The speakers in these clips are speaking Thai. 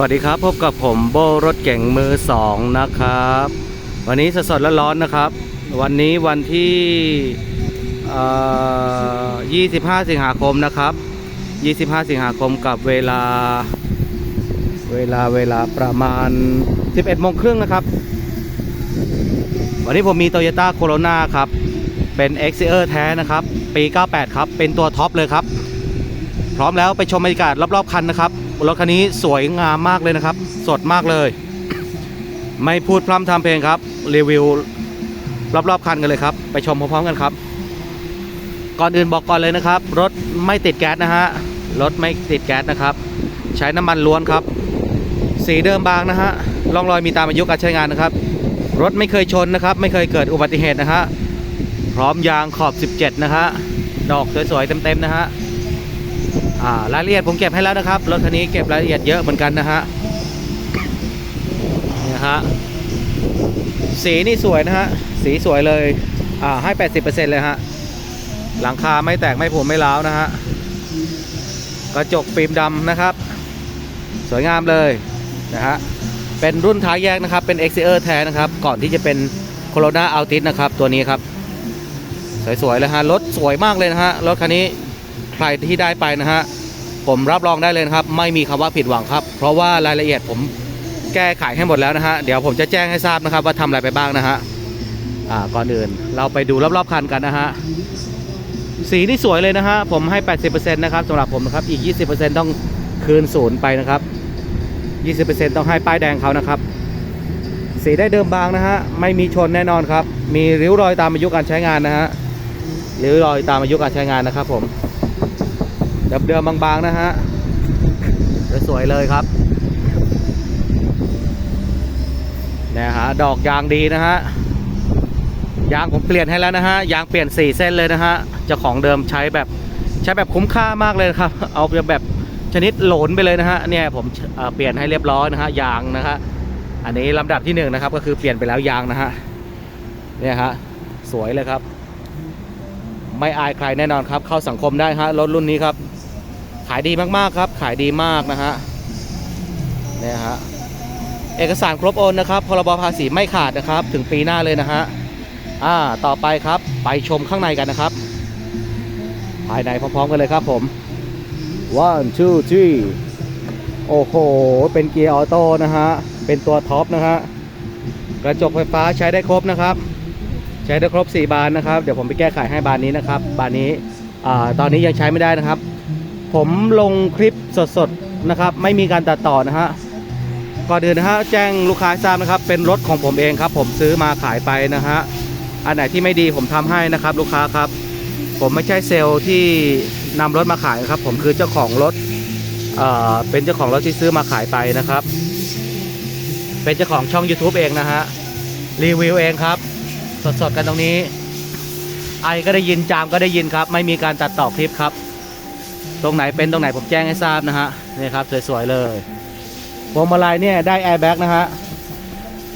วัสดีครับพบกับผมโบรถเก่งมือสองนะครับ วันนี้สดๆและร้อนนะครับ วันนี้วันที่ 25 สิงหาคมนะครับ 25 สิงหาคมกับเวลา เวลาเวลาประมาณ 11โมงครึ่งนะครับ วันนี้ผมมี Toyota Corona ครับ เป็น x e r แท้นะครับ ปี 98 ครับ เป็นตัวท็อปเลยครับ พร้อมแล้วไปชมบรรยากาศรอบๆคันนะครับ รถคันนี้สวยงามมากเลยนะครับ สดมากเลย ไม่พูดพร่ำทำเพลงครับ รีวิวรอบๆคันกันเลยครับ ไปชมพร้อมๆกันครับ ก่อนอื่นบอกก่อนเลยนะครับ รถไม่ติดแก๊สนะฮะ รถไม่ติดแก๊สนะครับ ใช้น้ำมันล้วนครับ สีเดิมบางนะฮะร่องรอยมีตามอายุการใช้งานนะครับ รถไม่เคยชนนะครับ ไม่เคยเกิดอุบัติเหตุนะฮะ พร้อมยางขอบ 17 นะฮะ ดอกสวยๆเต็มๆนะฮะารายละเอียดผมเก็บให้แล้วนะครับ รถคันนี้เก็บรายละเอียดเยอะเหมือนกันนะฮะนี่นะฮะสีนี่สวยนะฮะสีสวยเลยอ่าให้ 80%เลยฮะหลังคาไม่แตกไม่ผุไม่ร้าวนะฮะกระจกฟิล์มดำนะครับ สวยงามเลยนะฮะเป็นรุ่นท้ายแยกนะครับ เป็น x e r แท้นะครับ ก่อนที่จะเป็น Corona Altis นะครับ ตัวนี้ครับ สวยๆเลยฮะรถสวยมากเลยนะฮะรถคันนี้ใครที่ได้ไปนะฮะ ผมรับรองได้เลยนะครับ ไม่มีคำว่าผิดหวังครับ เพราะว่ารายละเอียดผมแก้ไขให้หมดแล้วนะฮะเดี๋ยวผมจะแจ้งให้ทราบนะครับ ว่าทำอะไรไปบ้างนะฮะอ่าก่อนอื่นเราไปดูรอบๆคันกันนะฮะสีนี่สวยเลยนะฮะผมให้ 80%นะครับสำหรับผมนะครับอีก 20%ต้องคืนศูนย์ไปนะครับ 20%ต้องให้ป้ายแดงเขานะครับ สีได้เดิมบางนะฮะไม่มีชนแน่นอนครับ มีริ้วรอยตามอายุการใช้งานนะฮะริ้วรอยตามอายุการใช้งานนะครับผม เดิมๆบางๆนะฮะสวยๆเลยครับเนี่ยฮะดอกยางดีนะฮะยางผมเปลี่ยนให้แล้วนะฮะยางเปลี่ยน 4 เส้นเลยนะฮะจ้าของเดิมใช้แบบใช้แบบคุ้มค่ามากเลยครับ เอาแบบชนิดโหลนไปเลยนะฮะเนี่ยผมเเปลี่ยนให้เรียบร้อยนะฮะยางนะฮะอันนี้ลำดับที่หนึ่งนะครับก็คือเปลี่ยนไปแล้วยางนะฮะเนี่ยฮะสวยเลยครับ ไม่อายใครแน่นอนครับ เข้าสังคมได้ฮะรถรุ่นนี้ครับ ขายดีมากๆครับ ขายดีมากนะฮะเนี่ยฮะเอกสารครบโอนนะครับพรบภาษีไม่ขาดนะครับ ถึงปีหน้าเลยนะฮะอ่าต่อไปครับไปชมข้างในกันนะครับ ภายในพร้อมๆกันเลยครับผม one two three โอ้โห เป็นเกียร์ออโต้นะฮะ เป็นตัวท็อปนะฮะ กระจกไฟฟ้าใช้ได้ครบนะครับ ใช้ได้ครบ 4 บานนะครับ เดี๋ยวผมไปแก้ไขให้บานนี้นะครับ บานนี้อ่าตอนนี้ยังใช้ไม่ได้นะครับ ผมลงคลิปสดๆนะครับ ไม่มีการตัดต่อนะฮะก่อนอื่นนะฮะแจ้งลูกค้าทราบนะครับ เป็นรถของผมเองครับ ผมซื้อมาขายไปนะฮะอันไหนที่ไม่ดีผมทำให้นะครับ ลูกค้าครับ ผมไม่ใช่เซลล์ที่นำรถมาขายนะครับ ผมคือเจ้าของรถเอ่อเป็นเจ้าของรถที่ซื้อมาขายไปนะครับ เป็นเจ้าของช่อง YouTube เองนะฮะรีวิวเองครับ สดๆกันตรงนี้ ไอก็ได้ยินจามก็ได้ยินครับ ไม่มีการตัดต่อคลิปครับ ตรงไหนเป็นตรงไหนผมแจ้งให้ทราบนะฮะนี่ครับสวยๆเลยพวงมาลัยเนี่ยได้แอร์แบ็กนะฮะ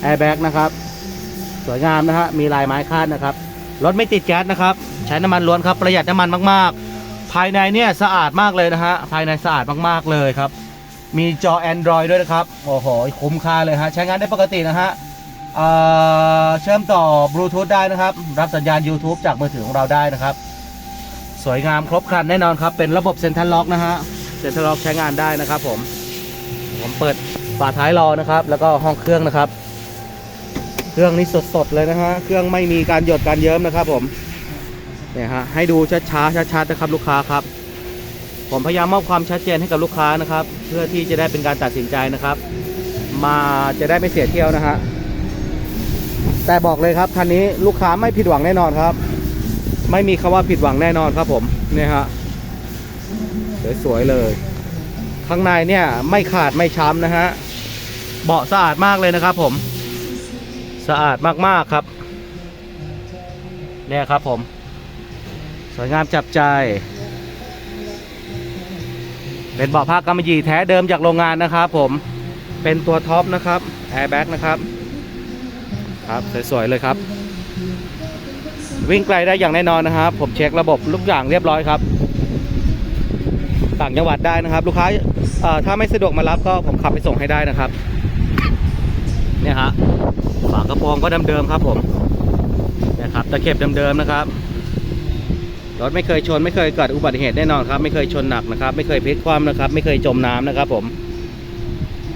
แอร์แบ็กนะครับสวยงามนะฮะมีลายไม้คาดนะครับรถไม่ติดแก๊สนะครับ ใช้น้ำมันล้วนครับประหยัดน้ำมันมากๆ ภายในเนี่ยสะอาดมากเลยนะฮะภายในสะอาดมากๆเลยครับ มีจอ Android ด้วยนะครับโอ้โหคุ้มค่าเลยฮะใช้งานได้ปกตินะฮะเเชื่อมต่อบลูทูธได้นะครับ รับสัญญาณ YouTube จากมือถือของเราได้นะครับ สวยงามครบครันแน่นอนครับ เป็นระบบเซ็นทรัลล็อกนะฮะเซ็นทรัลล็อกใช้งานได้นะครับผม ผมเปิดฝาท้ายรอนะครับ แล้วก็ห้องเครื่องนะครับ เครื่องนี้สดๆเลยนะฮะเครื่องไม่มีการหยดการเยิ้มนะครับ ผมเนี่ยฮะให้ดูช้าๆชัดๆนะครับลูกค้าครับ ผมพยายามมอบความชัดเจนให้กับลูกค้านะครับ เพื่อที่จะได้เป็นการตัดสินใจนะครับ มาจะได้ไม่เสียเที่ยวนะฮะแต่บอกเลยครับคันนี้ลูกค้าไม่ผิดหวังแน่นอนครับ ไม่มีคำว่าผิดหวังแน่นอนครับผมเนี่ยฮะสวยๆเลย ข้างในเนี่ยไม่ขาดไม่ช้ำนะฮะเบาะสะอาดมากเลยนะครับ ผมสะอาดมากๆครับ เนี่ยครับผม สวยงามจับใจเป็นเบาะผ้ากำมะหยี่แท้เดิมจากโรงงานนะครับผมเป็นตัวท็อปนะครับแอร์แบ็กนะครับ ครับสวยๆเลยครับ วิ่งไกลได้อย่างแน่นอนนะครับ ผมเช็คระบบทุกอย่างเรียบร้อยครับ ต่างจังหวัดได้นะครับ ลูกค้าถ้าไม่สะดวกมารับก็ผมขับไปส่งให้ได้นะครับ เนี่ยฮะฝากระโปรงก็เดิมๆครับผมนะครับตะเข็บเดิมๆนะครับรถไม่เคยชนไม่เคยเกิดอุบัติเหตุแน่นอนครับ ไม่เคยชนหนักนะครับ ไม่เคยพลิกคว่ำนะครับ ไม่เคยจมน้ำนะครับ ผม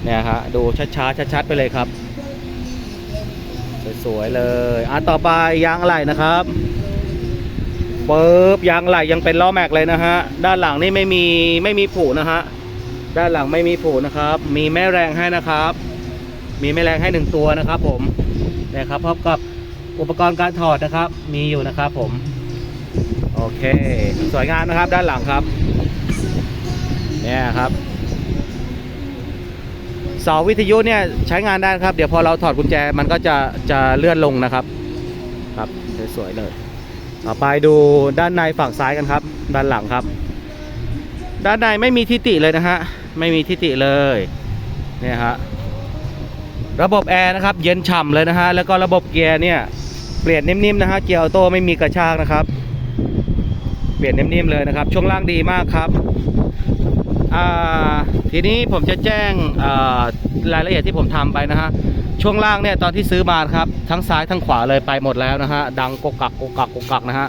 เนี่ยฮะดูช้าๆชัดๆไปเลยครับ สวยเลยอะต่อไปยางอะไหล่นะครับปึ๊บยางไหล่ยังเป็นล้อแม็กเลยนะฮะ ด้านหลังนี่ไม่มีไม่มีผูนะฮะ ด้านหลังไม่มีผูนะครับ มีแม่แรงให้นะครับ มีแม่แรงให้หนึ่งตัวนะครับ ผมนะครับพร้อมกับอุปกรณ์การถอดนะครับ มีอยู่นะครับ ผม โอเค สวยงามนะครับ ด้านหลังครับ เนี่ยครับ เสาวิทยุเนี่ยใช้งานได้ครับ เดี๋ยวพอเราถอดกุญแจมันก็จะจะเลื่อนลงนะครับครับสวยๆเลยต่อไปดูด้านในฝั่งซ้ายกันครับ ด้านหลังครับ ด้านในไม่มีทิฏฐิเลยนะฮะไม่มีทิฏฐิเลยเนี่ยฮะระบบแอร์นะครับเย็นฉ่ำเลยนะฮะแล้วก็ระบบเกียร์เนี่ยเปลี่ยนนิ่มๆนะฮะเกียร์ออโต้ไม่มีกระชากนะครับ เปลี่ยนนิ่มๆเลยนะครับ ช่วงล่างดีมากครับ ทีนี้ผมจะแจ้งรายละเอียดที่ผมทำไปนะฮะช่วงล่างเนี่ยตอนที่ซื้อมาครับทั้งซ้ายทั้งขวาเลยไปหมดแล้วนะฮะดังกกกักกกกักกกกักนะฮะ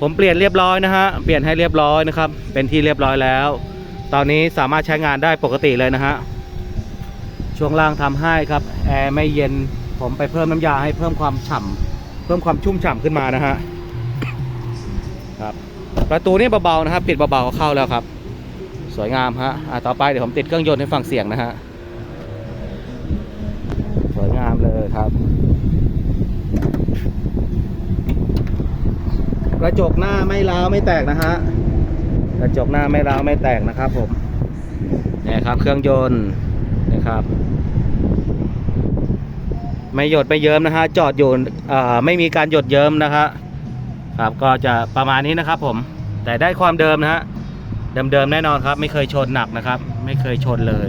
ผมเปลี่ยนเรียบร้อยนะฮะเปลี่ยนให้เรียบร้อยนะครับเป็นที่เรียบร้อยแล้ว ตอนนี้สามารถใช้งานได้ปกติเลยนะฮะช่วงล่างทำให้ครับแอร์ไม่เย็นผมไปเพิ่มน้ำยาให้เพิ่มความฉ่ำเพิ่มความชุ่มฉ่ำขึ้นมานะฮะครับประตูนี่เบาๆนะครับ ปิดเบาๆก็เข้าแล้วครับ สวยงามฮะอะต่อไปเดี๋ยวผมติดเครื่องยนต์ให้ฟังเสียงนะฮะ สวยงามเลยครับ กระจกหน้าไม่ร้าวไม่แตกนะฮะ กระจกหน้าไม่ร้าวไม่แตกนะครับผมนี่ครับเครื่องยนต์นะครับ ไม่หยดไม่เยิ้มนะฮะ จอดอยู่อ่ไม่มีการหยดเยิ้มนะฮะครับก็จะประมาณนี้นะครับผมแต่ได้ความเดิมนะฮะ เดิมๆแน่นอนครับ ไม่เคยชนหนักนะครับ ไม่เคยชนเลย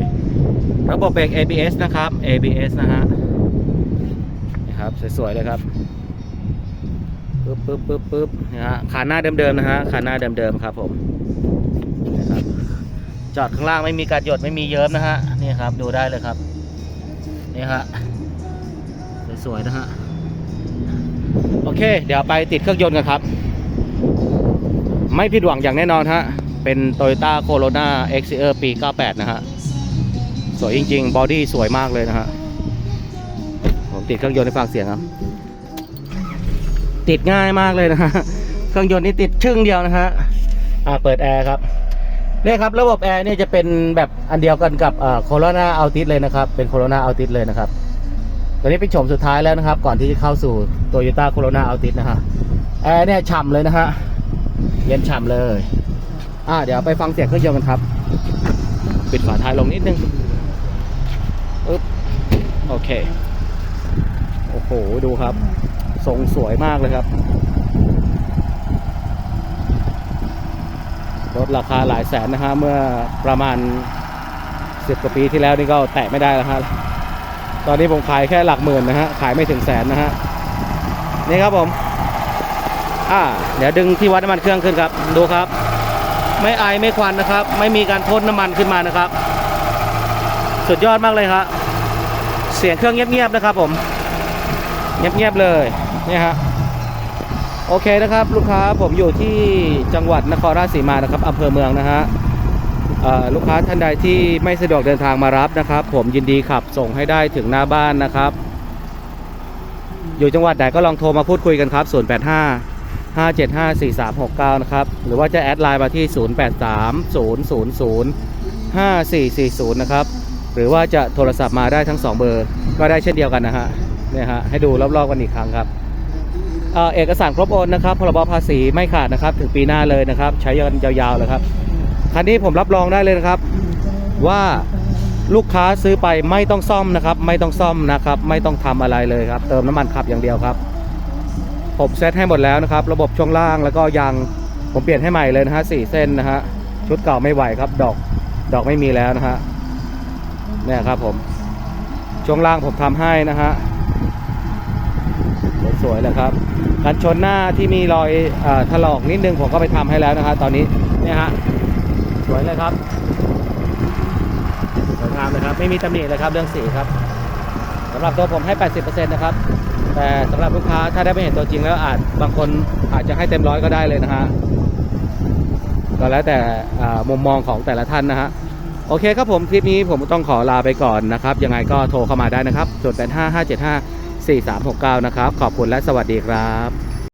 ระบบเบรก ABS นะครับ ABS นะฮะนะครับสวยๆเลยครับปึ๊บปึ๊บปึ๊บปึ๊บนะฮะขาหน้าเดิมๆนะฮะขาหน้าเดิมๆครับผมนะครับจอดข้างล่างไม่มีการหยดไม่มีเยิ้มนะฮะนี่ครับดูได้เลยครับนี่ฮะสวยๆนะฮะโอเค เดี๋ยวไปติดเครื่องยนต์กันครับ ไม่ผิดหวังอย่างแน่นอนฮะ เป็น Toyota Corona x c r ปี 98 นะฮะ สวยจริง ๆ บอดี้สวยมากเลยนะฮะ ผมติดเครื่องยนต์ให้ฟังเสียงครับ ติดง่ายมากเลยนะฮะ เครื่องยนต์นี่ติดชึ่งเดียวนะฮะ อ่าเปิดแอร์ครับเนี่ยครับระบบแอร์เนี่ยจะเป็นแบบอันเดียวกันกับโคโรนาอัลติสเลยนะครับ เป็นโคโรนาอัลติสเลยนะครับตัวนี้เป็นโฉมสุดท้ายแล้วนะครับ ก่อนที่จะเข้าสู่โตโยต้าโคโรนาอัลติสนะฮะแอร์เนี่ยฉ่ำเลยนะฮะเย็นฉ่ำเลย อ่าเดี๋ยวไปฟังเสียงเครื่องยนต์กันครับ ปิดฝาท้ายลงนิดนึงอึ๊บโอเค โอ้โห ดูครับ ทรงสวยมากเลยครับ รถราคาหลายแสนนะฮะเมื่อประมาณสิบกว่าปีที่แล้วนี่ก็แตะไม่ได้แล้วฮะตอนนี้ผมขายแค่หลักหมื่นนะฮะ ขายไม่ถึงแสนนะฮะ นี่ครับผม อ่า เดี๋ยวดึงที่วัดน้ำมันเครื่องขึ้นครับ ดูครับ ไม่ไอายไม่ควันนะครับ ไม่มีการพ่นน้ำมันขึ้นมานะครับ สุดยอดมากเลยครับเสียงเครื่องเงียบๆนะครับ ผมเงียบๆเลยเนี่ยฮะโอเคนะครับ ลูกค้าผมอยู่ที่จังหวัดนครราชสีมานะครับอำเภอเมืองนะฮะลูกค้าท่านใดที่ไม่สะดวกเดินทางมารับนะครับ ผมยินดีขับส่งให้ได้ถึงหน้าบ้านนะครับ อยู่จังหวัดใดก็ลองโทรมาพูดคุยกันครับ 085 575 4369 นะครับ หรือว่าจะแอดไลน์มาที่ 083 000 5440 นะครับ หรือว่าจะโทรศัพท์มาได้ทั้ง 2 เบอร์ ก็ได้เช่นเดียวกันนะฮะ เนี่ยฮะ ให้ดูรอบๆกันอีกครั้งครับเอกสารครบโอนนะครับ พรบภาษีไม่ขาดนะครับ ถึงปีหน้าเลยนะครับ ใช้กันยาวๆเลยครับ คันนี้ผมรับรองได้เลยนะครับ ว่าลูกค้าซื้อไปไม่ต้องซ่อมนะครับ ไม่ต้องซ่อมนะครับ ไม่ต้องทำอะไรเลยครับ เติมน้ำมันขับอย่างเดียวครับ ผมเซตให้หมดแล้วนะครับ ระบบช่วงล่างแล้วก็ยางผมเปลี่ยนให้ใหม่เลยนะฮะสี่เส้นนะฮะชุดเก่าไม่ไหวครับ ดอกดอกไม่มีแล้วนะฮะเนี่ยครับผมช่วงล่างผมทำให้นะฮะสวยๆเลยครับกันชนหน้าที่มีรอยอถลอกนิดนึงผมก็ไปทำให้แล้วนะฮะตอนนี้เนี่ยฮะสวยเลยครับสวยงามเลยครับ ไม่มีตำหนิเลยครับเรื่องสีครับสำหรับตัวผมให้ 80%นะครับ แต่สำหรับลูกค้าถ้าได้ไปเห็นตัวจริงแล้วอาจบางคนอาจจะให้เต็มร้อยก็ได้เลยนะฮะก็แล้วแต่มุมมองของแต่ละท่านนะฮะโอเคครับผมคลิปนี้ผมต้องขอลาไปก่อนนะครับยังไงก็โทรเข้ามาได้นะครับ0 8 5 5 7 5 4 3 6 9 นะครับ ขอบคุณและสวัสดีครับ